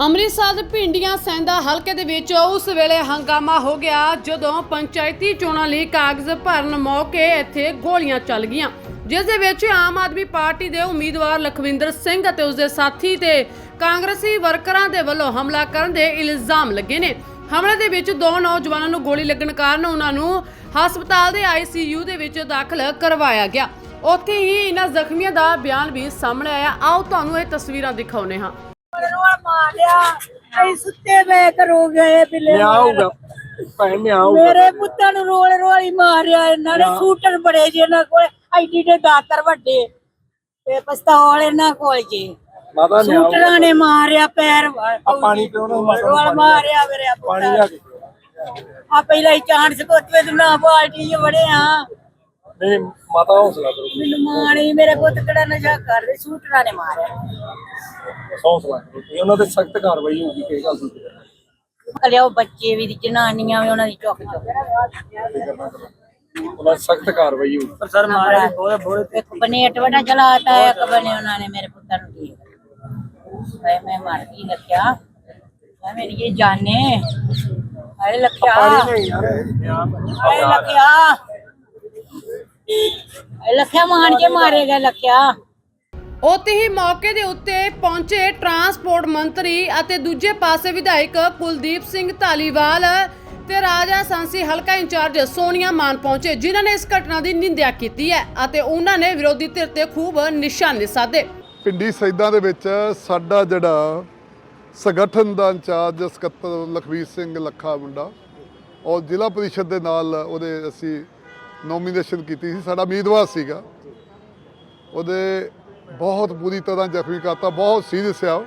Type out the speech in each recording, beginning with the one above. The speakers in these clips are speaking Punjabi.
ਅੰਮ੍ਰਿਤਸਰ ਦੇ ਭਿੰਡੀਆਂ ਸੈਂਦਾ ਹਲਕੇ ਦੇ ਵਿੱਚ ਉਸ ਵੇਲੇ ਹੰਗਾਮਾ ਹੋ ਗਿਆ ਜਦੋਂ ਪੰਚਾਇਤੀ ਚੋਣਾਂ ਲਈ ਕਾਗਜ਼ ਭਰਨ ਮੌਕੇ ਇੱਥੇ ਗੋਲੀਆਂ ਚੱਲ ਗਈਆਂ, ਜਿਸ ਦੇ ਵਿੱਚ ਆਮ ਆਦਮੀ ਪਾਰਟੀ ਦੇ ਉਮੀਦਵਾਰ ਲਖਵਿੰਦਰ ਸਿੰਘ ਅਤੇ ਉਸਦੇ ਸਾਥੀ ਤੇ ਕਾਂਗਰਸੀ ਵਰਕਰਾਂ ਦੇ ਵੱਲੋਂ ਹਮਲਾ ਕਰਨ ਦੇ ਇਲਜ਼ਾਮ ਲੱਗੇ ਨੇ। ਹਮਲੇ ਦੇ ਵਿੱਚ ਦੋ ਨੌਜਵਾਨਾਂ ਨੂੰ ਗੋਲੀ ਲੱਗਣ ਕਾਰਨ ਉਹਨਾਂ ਨੂੰ ਹਸਪਤਾਲ ਦੇ ਆਈਸੀਯੂ ਦੇ ਵਿੱਚ ਦਾਖਲ ਕਰਵਾਇਆ ਗਿਆ। ਉੱਥੇ ਹੀ ਇਹਨਾਂ ਜ਼ਖਮੀਆਂ ਦਾ ਬਿਆਨ ਵੀ ਸਾਹਮਣੇ ਆਇਆ। ਆਓ ਤੁਹਾਨੂੰ ਇਹ ਤਸਵੀਰਾਂ ਦਿਖਾਉਨੇ ਹਾਂ। ਮਾਰਿਆ। ਅਸੀਂ ਸੁੱਤੇ ਵੇ ਕਰੋ ਗਏ ਬਿਲੇ ਮੈਂ ਆਊਗਾ ਭੈਣ ਮੈਂ ਆਊਗਾ ਮੇਰੇ ਪੁੱਤਾਂ ਨੂੰ ਰੋਲ ਰੋਲੀ ਮਾਰਿਆ ਇਹਨਾਂ ਨੇ। ਸ਼ੂਟਰ ਬੜੇ ਜੀ ਇਹਨਾਂ ਕੋਲ। ਐਡੀ ਦੇ ਦਾਤਰ ਵੱਡੇ। ਤੇ ਪਿਸਤੌਲ ਇਹਨਾਂ ਕੋਲ ਜੀ। ਮਾਤਾ ਨੇ ਸ਼ੂਟਰਾਂ ਨੇ ਮਾਰਿਆ ਪੈਰ ਆ ਪਾਣੀ ਪਿਓ ਨਾ ਰੋਲ ਪਾਣੀ। ਮਾਰਿਆ ਮੇਰੇ ਪਾਣੀ ਪੁੱਤਾਂ ਕੇ। ਆ ਪਹਿਲਾਂ ਹੀ ਚਾਂਸ ਕੋਟਵੇ ਦੇ ਨਾ ਬਾਲਟੀ ਚ ਵੜੇ ਆ ਨਹੀਂ ਮਾਤਾ ਹੌਸਲਾ ਕਰੋ ਮੈਨੂੰ ਮਾਣੀ ਮੇਰੇ ਪੁੱਤ ਕਿਹੜਾ ਨਸ਼ਾ ਕਰਦੇ ਸ਼ੂਟਰਾਂ ਨੇ ਮਾਰਿਆ। ਹੌਸਲਾ ਕਰੋ ਤੇ ਉਹਨਾਂ ਤੇ ਸਖਤ ਕਾਰਵਾਈ ਹੋਊਗੀ ਕਿ ਗੱਲ ਦੀ ਕਲਿਆ ਉਹ ਬੱਚੇ ਵੀ ਦੀ ਜਨਾਨੀਆਂ ਵੀ ਉਹਨਾਂ ਦੀ ਚੁੱਕ ਚੁੱਕ। ਉਹਨਾਂ ਸਖਤ ਕਾਰਵਾਈ ਹੋਊਗੀ। ਸਰ ਮਾਰਿਆ ਬਹੁਤ ਬਹੁਤ ਇੱਕ ਬਨੇਟ ਵਟਾ ਚਲਾਤਾ ਹੈ ਇੱਕ ਬਨੇ ਉਹਨਾਂ ਨੇ ਮੇਰੇ ਪੁੱਤਰ ਨੂੰ ਠੀਕ ਹਾਏ ਮੈਂ ਮਰ ਗਈ ਲਖਿਆ। ਹਾਏ ਮੇਰੀ ਇਹ ਜਾਨੇ ਹਾਏ ਲਖਿਆ। ਹਾਏ ਲਖਿਆ। ਲਖਿਆ ਮਾਰ ਕੇ ਮਾਰੇਗਾ ਲਖਿਆ। ਉੱਥੇ ਹੀ ਮੌਕੇ ਦੇ ਉੱਤੇ ਪਹੁੰਚੇ ਟਰਾਂਸਪੋਰਟ ਮੰਤਰੀ ਅਤੇ ਦੂਜੇ ਪਾਸੇ ਵਿਧਾਇਕ ਕੁਲਦੀਪ ਸਿੰਘ ਧਾਲੀਵਾਲ ਤੇ ਰਾਜਾ ਸੰਸੀ ਹਲਕਾ ਇੰਚਾਰਜ ਸੋਨੀਆ ਮਾਨ ਪਹੁੰਚੇ ਜਿਨ੍ਹਾਂ ਨੇ ਇਸ ਘਟਨਾ ਦੀ ਨਿੰਦਿਆ ਕੀਤੀ ਹੈ ਅਤੇ ਉਹਨਾਂ ਨੇ ਵਿਰੋਧੀ ਧਿਰ ਤੇ ਖੂਬ ਨਿਸ਼ਾਨੇ ਸਾਧੇ। ਪਿੰਡੀ ਸੈਦਾਂ ਦੇ ਵਿੱਚ ਸਾਡਾ ਜਿਹੜਾ ਸੰਗਠਨ ਦਾ ਇੰਚਾਰਜ ਸਕੱਤਰ ਲਖਵੀਰ ਸਿੰਘ ਲੱਖਾ ਮੁੰਡਾ ਔਰ ਜ਼ਿਲ੍ਹਾ ਪਰਿਸ਼ਦ ਦੇ ਨਾਲ ਉਹਦੇ ਅਸੀਂ ਨੋਮੀਨੇਸ਼ਨ ਕੀਤੀ ਸੀ, ਸਾਡਾ ਉਮੀਦਵਾਰ ਸੀਗਾ। ਉਹਦੇ ਬਹੁਤ ਬੁਰੀ ਤਰ੍ਹਾਂ ਜ਼ਖਮੀ ਕਰਤਾ, ਬਹੁਤ ਸੀਰੀਅਸ ਆ ਉਹ।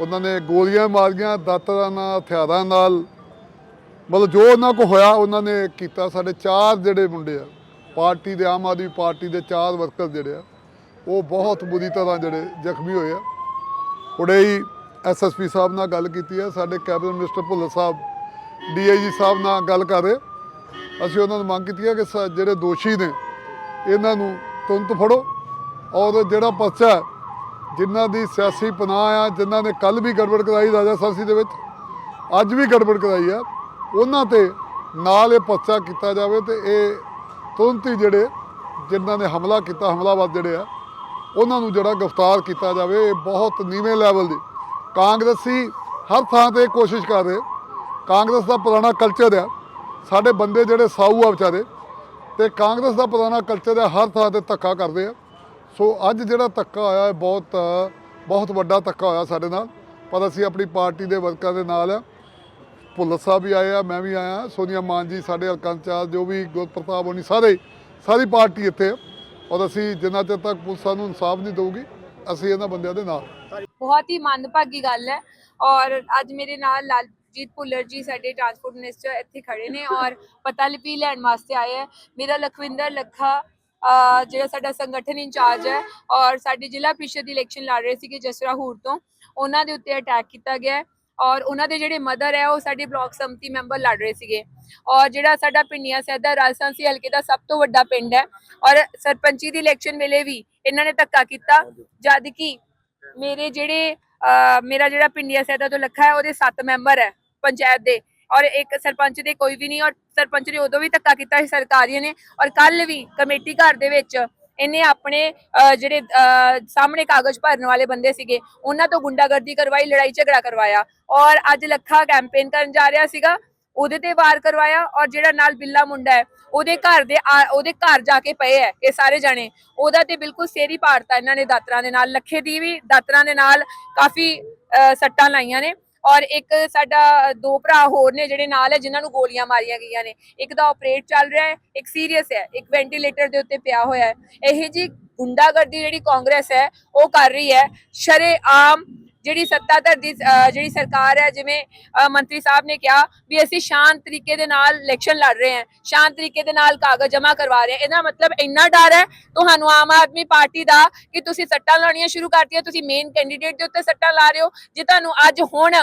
ਉਹਨਾਂ ਨੇ ਗੋਲੀਆਂ ਮਾਰੀਆਂ, ਦਾਤਰਾਂ ਨਾਲ, ਹਥਿਆਰਾਂ ਨਾਲ। ਮਤਲਬ ਜੋ ਉਹਨਾਂ ਕੋ ਹੋਇਆ, ਉਹਨਾਂ ਨੇ ਕੀਤਾ। ਸਾਡੇ ਚਾਰ ਜਿਹੜੇ ਮੁੰਡੇ ਆ, ਪਾਰਟੀ ਦੇ, ਆਮ ਆਦਮੀ ਪਾਰਟੀ ਦੇ ਚਾਰ ਵਰਕਰ ਜਿਹੜੇ ਆ, ਉਹ ਬਹੁਤ ਬੁਰੀ ਤਰ੍ਹਾਂ ਜਿਹੜੇ ਜ਼ਖਮੀ ਹੋਏ ਆ। ਹੁਣੇ ਹੀ ਐਸਐਸਪੀ ਸਾਹਿਬ ਨਾਲ ਗੱਲ ਕੀਤੀ ਹੈ ਸਾਡੇ cabinet minister Bhullar sahib DIG sahib ਨਾਲ ਗੱਲ ਕਰ ਰਹੇ ਅਸੀਂ ਉਹਨਾਂ ਨੂੰ ਮੰਗ ਕੀਤੀ ਹੈ ਕਿ ਸ- ਜਿਹੜੇ ਦੋਸ਼ੀ ਨੇ, ਇਹਨਾਂ ਨੂੰ ਤੁਰੰਤ ਫੜੋ। ਔਰ ਜਿਹੜਾ ਪਰਚਾ ਜਿਨ੍ਹਾਂ ਦੀ ਸਿਆਸੀ ਪਨਾਹ ਆ, ਜਿਨ੍ਹਾਂ ਨੇ ਕੱਲ ਵੀ ਗੜਬੜ ਕਰਾਈ ਰਾਜਾ ਸਰਸੀ ਦੇ ਵਿੱਚ, ਅੱਜ ਵੀ ਗੜਬੜ ਕਰਾਈ ਆ, ਉਹਨਾਂ ਤੇ ਨਾਲ ਇਹ ਪਰਚਾ ਕੀਤਾ ਜਾਵੇ ਤੇ ਇਹ ਤੁਰੰਤ ਹੀ ਜਿਹੜੇ ਜਿਨ੍ਹਾਂ ਨੇ ਹਮਲਾ ਕੀਤਾ, ਹਮਲਾਵਰ ਜਿਹੜੇ ਆ, ਉਹਨਾਂ ਨੂੰ ਜਿਹੜਾ ਗ੍ਰਿਫਤਾਰ ਕੀਤਾ ਜਾਵੇ। ਇਹ ਬਹੁਤ ਨੀਵੇਂ ਲੈਵਲ ਦੀ ਕਾਂਗਰਸੀ ਹਰ ਥਾਂ ਤੇ ਕੋਸ਼ਿਸ਼ ਕਰ ਰਹੇ। ਕਾਂਗਰਸ ਦਾ ਪੁਰਾਣਾ ਕਲਚਰ ਆ। ਸਾਡੇ ਬੰਦੇ ਜਿਹੜੇ ਸਾਊ ਆ ਵਿਚਾਰੇ ਤੇ ਕਾਂਗਰਸ ਦਾ ਪੁਰਾਣਾ ਕਲਚਰ ਹੈ ਹਰ ਥਾਂ ਤੇ ਧੱਕਾ ਕਰਦੇ ਆ। ਸੋ ਅੱਜ ਜਿਹੜਾ ਧੱਕਾ ਹੋਇਆ ਹੈ ਬਹੁਤ ਬਹੁਤ ਵੱਡਾ ਧੱਕਾ ਹੋਇਆ ਸਾਡੇ ਨਾਲ। ਪਰ ਅਸੀਂ ਆਪਣੀ ਪਾਰਟੀ ਦੇ ਵਰਕਰਾਂ ਦੇ ਨਾਲ ਆ। ਭੁੱਲਰ ਸਾਹਿਬ ਵੀ ਆਏ ਆ, ਮੈਂ ਵੀ ਆਇਆ। ਸੋਨੀਆ ਮਾਨ ਜੀ ਸਾਡੇ ਹਲਕਾ ਜੋ ਵੀ ਗੁਰਪ੍ਰਤਾਪ ਹੋਣੀ, ਸਾਰੇ, ਸਾਰੀ ਪਾਰਟੀ ਇੱਥੇ ਔਰ ਅਸੀਂ ਜਿੰਨਾ ਚਿਰ ਤੱਕ ਪੁਲਿਸ ਸਾਨੂੰ ਇਨਸਾਫ ਨਹੀਂ ਦੇਊਗੀ, ਅਸੀਂ ਇਹਨਾਂ ਬੰਦਿਆਂ ਦੇ ਨਾਲ। ਬਹੁਤ ਹੀ ਮੰਦਭਾਗੀ ਗੱਲ ਹੈ। ਔਰ ਅੱਜ ਮੇਰੇ ਨਾਲ ਲਾਲ ਲਾਲਜੀਤ ਭੁੱਲਰ ਜੀ ਸਾਡੇ ਟਰਾਂਸਪੋਰਟ ਮਿਨਿਸਟਰ ਇੱਥੇ ਖੜੇ ਨੇ ਔਰ ਪਤਾ ਲਿਪੀ ਲੈਣ ਵਾਸਤੇ ਆਏ ਹੈ। ਮੇਰਾ ਲਖਵਿੰਦਰ ਲੱਖਾ ਜਿਹੜਾ ਸਾਡਾ ਸੰਗਠਨ ਇੰਚਾਰਜ ਹੈ ਔਰ ਸਾਡੇ ਜ਼ਿਲ੍ਹਾ ਪ੍ਰੀਸ਼ਦ ਇਲੈਕਸ਼ਨ ਲੜ ਰਹੇ ਸੀਗੇ ਜਸਰਾ ਹੂਰ ਤੋਂ, ਉਹਨਾਂ ਦੇ ਉੱਤੇ ਅਟੈਕ ਕੀਤਾ ਗਿਆ ਔਰ ਉਹਨਾਂ ਦੇ ਜਿਹੜੇ ਮਦਰ ਹੈ ਉਹ ਸਾਡੇ ਬਲਾਕ ਸੰਮਤੀ ਮੈਂਬਰ ਲੜ ਰਹੇ ਸੀਗੇ। ਔਰ ਜਿਹੜਾ ਸਾਡਾ ਪਿੰਡੀਆਂ ਸੈਦਾ ਰਾਜਸਥਾਨੀ ਹਲਕੇ ਦਾ ਸਭ ਤੋਂ ਵੱਡਾ ਪਿੰਡ ਹੈ ਔਰ ਸਰਪੰਚੀ ਦੀ ਇਲੈਕਸ਼ਨ ਵੇਲੇ ਵੀ ਇਹਨਾਂ ਨੇ ਧੱਕਾ ਕੀਤਾ, ਜਦ ਕਿ ਮੇਰੇ ਜਿਹੜੇ ਮੇਰਾ ਜਿਹੜਾ ਪਿੰਡੀਆ ਸੈਦਾ ਤੋਂ ਲੱਖਾ ਹੈ, ਉਹਦੇ 7 ਮੈਂਬਰ ਹੈ। ਪੰਚਾਇਤ ਦੇ ਔਰ ਇੱਕ ਸਰਪੰਚ ਦੇ ਕੋਈ ਵੀ ਨਹੀਂ ਔਰ ਸਰਪੰਚ ਨੇ ਉਦੋਂ ਵੀ ਧੱਕਾ ਕੀਤਾ ਸੀ, ਸਰਕਾਰੀਆਂ ਨੇ ਔਰ ਕੱਲ ਵੀ ਕਮੇਟੀ ਘਰ ਦੇ ਵਿੱਚ ਇਹਨੇ ਆਪਣੇ, ਅਹ, ਜਿਹੜੇ, ਅਹ, ਸਾਹਮਣੇ ਕਾਗਜ਼ ਭਰਨ ਵਾਲੇ ਬੰਦੇ ਸੀਗੇ, ਉਹਨਾਂ ਤੋਂ ਗੁੰਡਾਗਰਦੀ ਕਰਵਾਈ, ਲੜਾਈ ਝਗੜਾ ਕਰਵਾਇਆ ਔਰ ਅੱਜ ਲੱਖਾ ਕੈਂਪੇਨ ਕਰਨ ਜਾ ਰਿਹਾ ਸੀਗਾ, ਉਹਦੇ ਤੇ ਵਾਰ ਕਰਵਾਇਆ ਔਰ ਜਿਹੜਾ ਨਾਲ ਬਿੱਲਾ ਮੁੰਡਾ ਹੈ, ਉਹਦੇ ਘਰ ਦੇ ਆ- ਉਹਦੇ ਘਰ ਜਾ ਕੇ ਪਏ ਹੈ, ਇਹ ਸਾਰੇ ਜਾਣੇ, ਉਹਦਾ ਤੇ ਬਿਲਕੁਲ ਸੇਰੀ ਪਾੜਤਾ ਇਹਨਾਂ ਨੇ ਦਾਤਰਾਂ ਦੇ ਨਾਲ, ਲੱਖੇ ਦੀ ਵੀ ਦਾਤਰਾਂ ਦੇ ਨਾਲ ਕਾਫੀ ਸੱਟਾਂ ਲਾਈਆਂ ਨੇ ਔਰ ਇੱਕ ਸਾਡਾ ਦੋ ਭਰਾ ਹੋਰ ਨੇ ਜਿਹੜੇ ਨਾਲ ਹੈ, ਜਿਨ੍ਹਾਂ ਨੂੰ ਗੋਲੀਆਂ ਮਾਰੀਆਂ ਗਈਆਂ ਨੇ। ਇੱਕ ਦਾ ਆਪਰੇਟ ਚੱਲ ਰਿਹਾ ਹੈ, ਇੱਕ ਸੀਰੀਅਸ ਹੈ, ਇੱਕ ਵੈਂਟੀਲੇਟਰ ਦੇ ਉੱਤੇ ਪਿਆ ਹੋਇਆ ਹੈ। ਇਹ ਜੀ ਗੁੰਡਾਗਰਦੀ ਜਿਹੜੀ ਕਾਂਗਰਸ ਹੈ, ਉਹ ਕਰ ਰਹੀ ਹੈ। ਸ਼ਰੇ ਆਮ ਜਿਹੜੀ ਸੱਤਾਧਰ ਦੀ ਜਿਹੜੀ ਸਰਕਾਰ ਹੈ, ਜਿਵੇਂ ਮੰਤਰੀ ਸਾਹਿਬ ਨੇ ਕਿਹਾ ਵੀ ਅਸੀਂ ਸ਼ਾਂਤ ਤਰੀਕੇ ਦੇ ਨਾਲ ਇਲੈਕਸ਼ਨ ਲੜ ਰਹੇ ਹਾਂ, ਸ਼ਾਂਤ ਤਰੀਕੇ ਦੇ ਨਾਲ ਕਾਗਜ਼ ਜਮ੍ਹਾਂ ਕਰਵਾ ਰਹੇ ਹਾਂ। ਇਹਦਾ ਮਤਲਬ ਇੰਨਾ ਡਰ ਹੈ ਤੁਹਾਨੂੰ ਆਮ ਆਦਮੀ ਪਾਰਟੀ ਦਾ ਕਿ ਤੁਸੀਂ ਸੱਟਾਂ ਲਾਉਣੀਆਂ ਸ਼ੁਰੂ ਕਰਤੀਆਂ, ਤੁਸੀਂ ਮੇਨ ਕੈਂਡੀਡੇਟ ਦੇ ਉੱਤੇ ਸੱਟਾਂ ਲਾ ਰਹੇ ਹੋ। ਜੇ ਤੁਹਾਨੂੰ ਅੱਜ ਹੁਣ,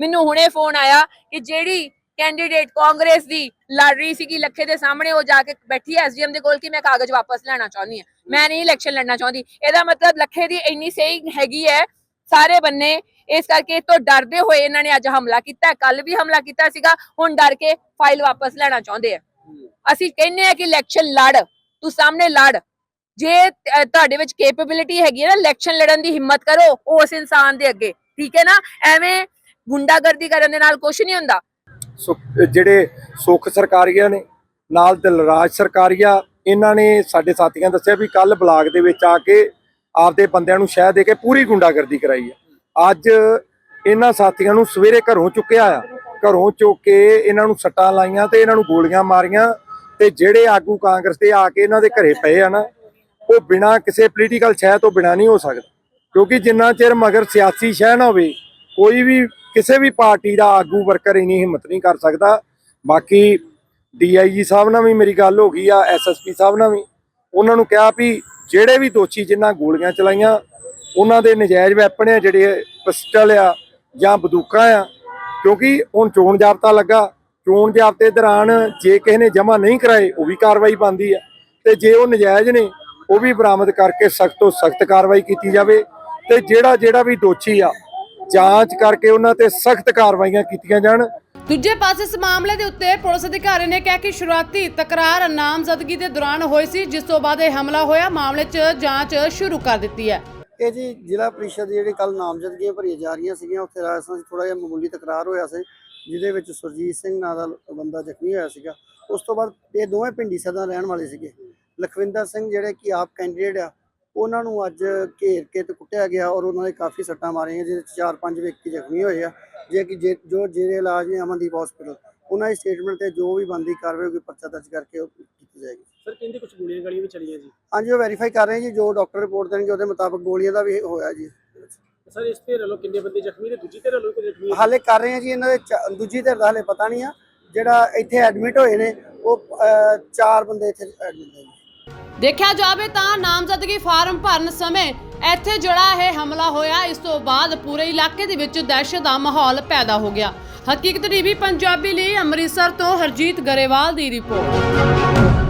ਮੈਨੂੰ ਹੁਣੇ ਫੋਨ ਆਇਆ ਕਿ ਜਿਹੜੀ ਕੈਂਡੀਡੇਟ ਕਾਂਗਰਸ ਦੀ ਲੜ ਰਹੀ ਸੀਗੀ ਲੱਖੇ ਦੇ ਸਾਹਮਣੇ, ਉਹ ਜਾ ਕੇ ਬੈਠੀ ਹੈ ਐਸਡੀਐਮ ਦੇ ਕੋਲ ਕਿ ਮੈਂ ਕਾਗਜ਼ ਵਾਪਸ ਲੈਣਾ ਚਾਹੁੰਦੀ ਹਾਂ। ਮੈਂ ਨਹੀਂ ਇਲੈਕਸ਼ਨ ਲੜਨਾ ਚਾਹੁੰਦੀ। ਇਹਦਾ ਮਤਲਬ ਲੱਖੇ ਦੀ ਇੰਨੀ ਸਹੀ ਹੈਗੀ ਹੈ ਸਾਰੇ ਬੰਨੇ। ਇਸ ਕਰਕੇ ਤੋਂ ਡਰਦੇ ਹੋਏ ਇਹਨਾਂ ਨੇ ਅੱਜ ਹਮਲਾ ਕੀਤਾ। ਕੱਲ ਵੀ ਹਮਲਾ ਕੀਤਾ ਸੀਗਾ। ਹੁਣ ਡਰ ਕੇ ਫਾਈਲ ਵਾਪਸ ਲੈਣਾ ਚਾਹੁੰਦੇ ਆ। ਅਸੀਂ ਕਹਿੰਨੇ ਆ ਕਿ ਇਲੈਕਸ਼ਨ ਲੜ। ਤੂੰ ਸਾਹਮਣੇ ਲੜ। ਜੇ ਤੁਹਾਡੇ ਵਿੱਚ ਕੈਪੇਬਿਲਿਟੀ ਹੈਗੀ ਹੈ ਨਾ ਇਲੈਕਸ਼ਨ ਲੜਨ ਦੀ ਹਿੰਮਤ ਕਰੋ ਉਸ ਇਨਸਾਨ ਦੇ ਅੱਗੇ। ਠੀਕ ਹੈ ਨਾ? ਐਵੇਂ ਗੁੰਡਾਗਰਦੀ ਕਰਨ ਦੇ ਨਾਲ ਕੁਝ ਨਹੀਂ ਹੁੰਦਾ। ਜਿਹੜੇ ਸੁੱਖ ਸਰਕਾਰੀਆ ਨੇ, ਨਾਲ ਦਿਲਰਾਜ ਸਰਕਾਰੀਆ, ਇਹਨਾਂ ਨੇ ਸਾਡੇ ਸਾਥੀਆਂ ਦੱਸਿਆ ਵੀ ਕੱਲ ਬਲਾਕ ਦੇ ਵਿੱਚ ਆ ਕੇ ਆਪਦੇ ਬੰਦਿਆਂ ਨੂੰ ਸ਼ਹਿ ਦੇ ਕੇ ਪੂਰੀ ਗੁੰਡਾਗਰਦੀ ਕਰਾਈ ਆ। ਅੱਜ ਇਹਨਾਂ ਸਾਥੀਆਂ ਨੂੰ ਸਵੇਰੇ ਘਰੋਂ ਚੁੱਕਿਆ ਆ। ਘਰੋਂ ਚੁੱਕ ਕੇ ਇਹਨਾਂ ਨੂੰ ਸੱਟਾਂ ਲਾਈਆਂ ਤੇ ਇਹਨਾਂ ਨੂੰ ਗੋਲੀਆਂ ਮਾਰੀਆਂ ਤੇ ਜਿਹੜੇ ਆਗੂ ਕਾਂਗਰਸ ਦੇ ਆ ਕੇ ਇਹਨਾਂ ਦੇ ਘਰੇ ਪਏ ਆ ਨਾ, ਉਹ ਬਿਨਾਂ ਕਿਸੇ ਪੋਲੀਟੀਕਲ ਸ਼ਹਿ ਤੋਂ ਬਿਨਾਂ ਨਹੀਂ ਹੋ ਸਕਦਾ। ਕਿਉਂਕਿ ਜਿੰਨਾ ਚਿਰ ਮਗਰ ਸਿਆਸੀ ਸ਼ਹਿ ਨਾ ਹੋਵੇ, ਕੋਈ ਵੀ ਕਿਸੇ ਵੀ ਪਾਰਟੀ ਦਾ ਆਗੂ ਵਰਕਰ ਇੰਨੀ ਹਿੰਮਤ ਨਹੀਂ ਕਰ ਸਕਦਾ। ਬਾਕੀ ਡੀਆਈਜੀ ਸਾਹਿਬ ਨਾਲ ਵੀ ਮੇਰੀ ਗੱਲ ਹੋ ਗਈ ਆ, ਐਸਐਸਪੀ ਸਾਹਿਬ ਨਾਲ ਵੀ। ਉਹਨਾਂ ਨੂੰ ਕਿਹਾ ਵੀ ਜਿਹੜੇ ਵੀ ਦੋਸ਼ੀ ਜਿਨ੍ਹਾਂ ਗੋਲੀਆਂ ਚਲਾਈਆਂ, ਉਹਨਾਂ ਦੇ ਨਜਾਇਜ਼ ਵੈਪਨ ਆ, ਜਿਹੜੇ ਪਿਸਟਲ ਆ ਜਾਂ ਬੰਦੂਕਾਂ ਆ, ਕਿਉਂਕਿ ਹੁਣ ਚੋਣ ਜਾਬਤਾ ਲੱਗਾ। ਚੋਣ ਜਾਬਤੇ ਦੌਰਾਨ ਜੇ ਕਿਸੇ ਨੇ ਜਮ੍ਹਾਂ ਨਹੀਂ ਕਰਾਏ, ਉਹ ਵੀ ਕਾਰਵਾਈ ਬਣਦੀ ਆ। ਤੇ ਜੇ ਉਹ ਨਜਾਇਜ਼ ਨੇ, ਉਹ ਵੀ ਬਰਾਮਦ ਕਰਕੇ ਸਖਤ ਤੋਂ ਸਖਤ ਕਾਰਵਾਈ ਕੀਤੀ ਜਾਵੇ। ਤੇ ਜਿਹੜਾ ਜਿਹੜਾ ਵੀ ਦੋਸ਼ੀ ਆ ਜਾਂਚ ਕਰਕੇ ਉਹਨਾਂ ਤੇ ਸਖਤ ਕਾਰਵਾਈਆਂ ਕੀਤੀਆਂ ਜਾਣ। ਦੂਜੇ ਪਾਸੇ ਇਸ ਮਾਮਲੇ ਦੇ ਉੱਤੇ ਪੁਲਿਸ ਅਧਿਕਾਰੀ ਨੇ ਕਿਹਾ ਕਿ ਸ਼ੁਰੂਆਤੀ ਤਕਰਾਰ ਨਾਮਜ਼ਦਗੀ ਦੇ ਦੌਰਾਨ ਹੋਈ ਸੀ ਜਿਸ ਤੋਂ ਬਾਅਦ ਇਹ ਹਮਲਾ ਹੋਇਆ। ਮਾਮਲੇ 'ਚ ਜਾਂਚ ਸ਼ੁਰੂ ਕਰ ਦਿੱਤੀ ਹੈ। ਇਹ ਜੀ ਜ਼ਿਲ੍ਹਾ ਪ੍ਰੀਸ਼ਦ ਜਿਹੜੀ ਕੱਲ ਨਾਮਜ਼ਦਗੀਆਂ ਭਰੀਆਂ ਜਾ ਰਹੀਆਂ ਸੀਗੀਆਂ ਉੱਥੇ ਰਾਜਸਥਾਨ 'ਚ ਥੋੜਾ ਜਿਹਾ ਮਾਮੂਲੀ ਤਕਰਾਰ ਹੋਇਆ ਸੀ ਜਿਹਦੇ ਵਿੱਚ ਸੁਰਜੀਤ ਸਿੰਘ ਨਾਂ ਦਾ ਬੰਦਾ ਜ਼ਖਮੀ ਹੋਇਆ ਸੀਗਾ। ਉਸ ਤੋਂ ਬਾਅਦ ਇਹ ਦੋਵੇਂ ਪਿੰਡੀ ਸਦਾ ਰਹਿਣ ਵਾਲੇ ਸੀਗੇ। ਲਖਵਿੰਦਰ ਸਿੰਘ ਜਿਹੜੇ ਕਿ ਆਪ ਕੈਂਡੀਡੇਟ ਆ ਉਹਨਾਂ ਨੂੰ ਅੱਜ ਘੇਰ ਕੇ ਤੇ ਕੁੱਟਿਆ ਗਿਆ ਔਰ ਉਹਨਾਂ ਦੇ ਕਾਫੀ ਸੱਟਾਂ ਮਾਰੀਆਂ ਜਿਹਦੇ ਵਿੱਚ ਚਾਰ ਪੰਜ ਵਿਅਕਤੀ ਜ਼ਖਮੀ ਹੋਏ ਆ ਜੇ ਕਿ ਜੇ- ਜੋ ਜਿਹੜੇ ਇਲਾਜ ਨੇ ਅਮਨਦੀਪ ਹਸਪੀਟਲ ਉਹਨਾਂ ਦੀ ਸਟੇਟਮੈਂਟ ਤੇ ਜੋ ਵੀ ਬੰਦੀ ਕਾਰਵਾਈ ਹੋਗੀ ਪਰਚਾ ਦਰਜ ਕਰਕੇ ਉਹ ਕੀਤੀ ਜਾਏਗੀ। ਸਰ ਕਹਿੰਦੇ ਕੁਝ ਗੋਲੀਆਂ ਗਾਲੀਆਂ ਵੀ ਚਲੀਆਂ ਜੀ। ਹਾਂਜੀ ਉਹ ਵੈਰੀਫਾਈ ਕਰ ਰਹੇ ਜੀ ਜੋ ਡਾਕਟਰ ਰਿਪੋਰਟ ਦੇਣਗੇ ਉਹਦੇ ਮੁਤਾਬਕ ਗੋਲੀਆਂ ਦਾ ਵੀ ਹੋਇਆ ਜੀ। ਸਰ ਇਸ ਤੇ ਵੱਲੋਂ ਕਿੰਨੇ ਬੰਦੇ ਜ਼ਖਮੀ ਤੇ ਦੂਜੀ ਧਿਰ ਵੱਲੋਂ ਕੋਈ ਜ਼ਖਮੀ ਹੈ? ਹਾਲੇ ਕਰ ਰਹੇ ਹਾਂ ਜੀ ਇਹਨਾਂ ਦੇ ਚਾ- ਦੂਜੀ ਧਿਰ ਦਾ ਹਾਲੇ ਪਤਾ ਨਹੀਂ ਆ ਜਿਹੜਾ ਇੱਥੇ ਐਡਮਿਟ ਹੋਏ ਨੇ ਉਹ ਅਹ, ਚਾਰ ਬੰਦੇ ਇੱਥੇ ਐਡਮਿਟ ਨੇ। ਜੀ ਦੇਖਿਆ ਜਾਵੇ ਤਾਂ ਨਾਮਜ਼ਦਗੀ ਫਾਰਮ ਭਰਨ ਸਮੇਂ ਇੱਥੇ ਜਿਹੜਾ ਇਹ ਹਮਲਾ ਹੋਇਆ, ਇਸ ਤੋਂ ਬਾਅਦ ਪੂਰੇ ਇਲਾਕੇ ਦੇ ਵਿੱਚ ਦਹਿਸ਼ਤ ਦਾ ਮਾਹੌਲ ਪੈਦਾ ਹੋ ਗਿਆ। ਹਕੀਕਤ ਟੀਵੀ, ਪੰਜਾਬੀ ਲਈ ਅੰਮ੍ਰਿਤਸਰ ਤੋਂ ਹਰਜੀਤ ਗਰੇਵਾਲ ਦੀ ਰਿਪੋਰਟ।